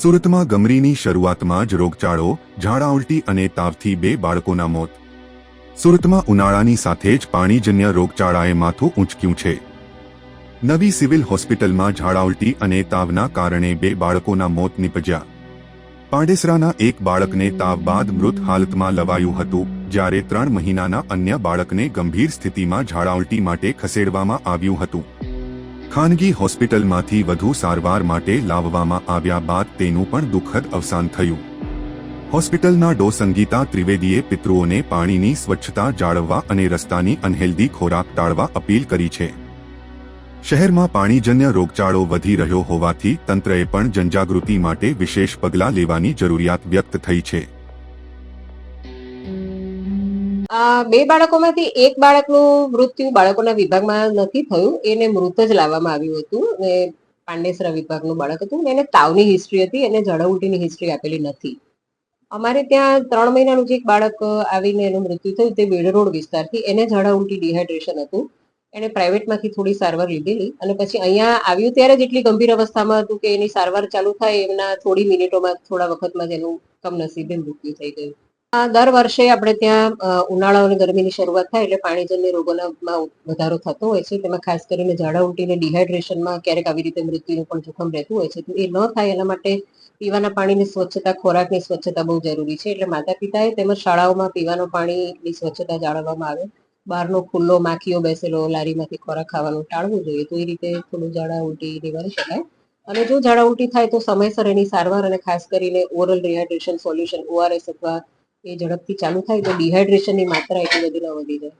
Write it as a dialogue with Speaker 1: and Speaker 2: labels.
Speaker 1: સુરતમાં ગમરીની શરૂઆતમાં જ રોગચાળો, ઝાડા ઉલટી અને તાવથી બે બાળકોના મોત. સુરતમાં ઉનાળાની સાથે જ પાણીજન્ય રોગચાળાએ માથું ઊંચક્યું છે. નવી સિવિલ હોસ્પિટલમાં ઝાડા ઉલટી અને તાવના કારણે બે બાળકોના મોત નિપજ્યા. પાંડેસરાના એક બાળકને તાવ બાદ મૃત હાલતમાં લવાયું હતું, જ્યારે ત્રણ મહિનાના અન્ય બાળકને ગંભીર સ્થિતિમાં ઝાડા ઉલટી માટે ખસેડવામાં આવ્યું હતું. ખાનગી હોસ્પિટલમાંથી વધુ સારવાર માટે લાવવામાં આવ્યા બાદ તેનું પણ દુઃખદ અવસાન થયું. હોસ્પિટલના ડો સંગીતા ત્રિવેદીએ પિતૃઓને પાણીની સ્વચ્છતા જાળવવા અને રસ્તાની અનહેલ્ધી ખોરાક ટાળવા અપીલ કરી છે. શહેરમાં પાણીજન્ય રોગચાળો વધી રહ્યો હોવાથી તંત્રએ પણ જનજાગૃતિ માટે વિશેષ પગલાં લેવાની જરૂરિયાત વ્યક્ત થઈ છે.
Speaker 2: બે બાળકોમાંથી એક બાળકનું મૃત્યુ બાળકોના વિભાગમાં નથી થયું. એને મૃત જ લાવવામાં આવ્યું હતું ને પાંડેસરા વિભાગનું બાળક હતું એને તાવની હિસ્ટ્રી હતી, એને ઝાડા હિસ્ટ્રી આપેલી નથી. અમારે ત્યાં ત્રણ મહિનાનું જે એક બાળક આવીને એનું મૃત્યુ થયું તે બેડ રોડ વિસ્તારથી એને ઝાડા ડિહાઇડ્રેશન હતું. એને પ્રાઇવેટમાંથી થોડી સારવાર લીધેલી અને પછી અહીંયા આવ્યું ત્યારે જેટલી ગંભીર અવસ્થામાં હતું કે એની સારવાર ચાલુ થાય એમના થોડી મિનિટોમાં, થોડા વખતમાં જ એનું કમનસીબે મૃત્યુ થઈ ગયું. દર વર્ષે આપણે ત્યાં ઉનાળા અને ગરમીની શરૂઆત થાય એટલે પાણીજન્ય રોગોમાં વધારો થતો હોય છે. તેમાં ખાસ કરીને ઝાડા ઉલટીને ડિહાઇડ્રેશનમાં ક્યારેક આવી રીતે મૃત્યુનું પણ જોખમ રહેતું હોય છે. તો એ ન થાય એના માટે પીવાના પાણીની સ્વચ્છતા, ખોરાકની સ્વચ્છતા બહુ જરૂરી છે. એટલે માતા પિતાએ તેમજ શાળાઓમાં પીવાનું પાણીની સ્વચ્છતા જાળવવામાં આવે. બહારનો ખુલ્લો માખીઓ બેસેલો, લારીમાંથી ખોરાક ખાવાનું ટાળવું જોઈએ. તો એ રીતે થોડું ઝાડા ઉલટી નિવારી શકાય. અને જો ઝાડા ઉલટી થાય તો સમયસર એની સારવાર અને ખાસ કરીને ઓરલ રિહાઇડ્રેશન સોલ્યુશન, ઓઆરએસ અથવા એ ઝડપથી ચાલુ થાય તો ડિહાઇડ્રેશનની માત્રા એટલી બધી ન વધી જાય.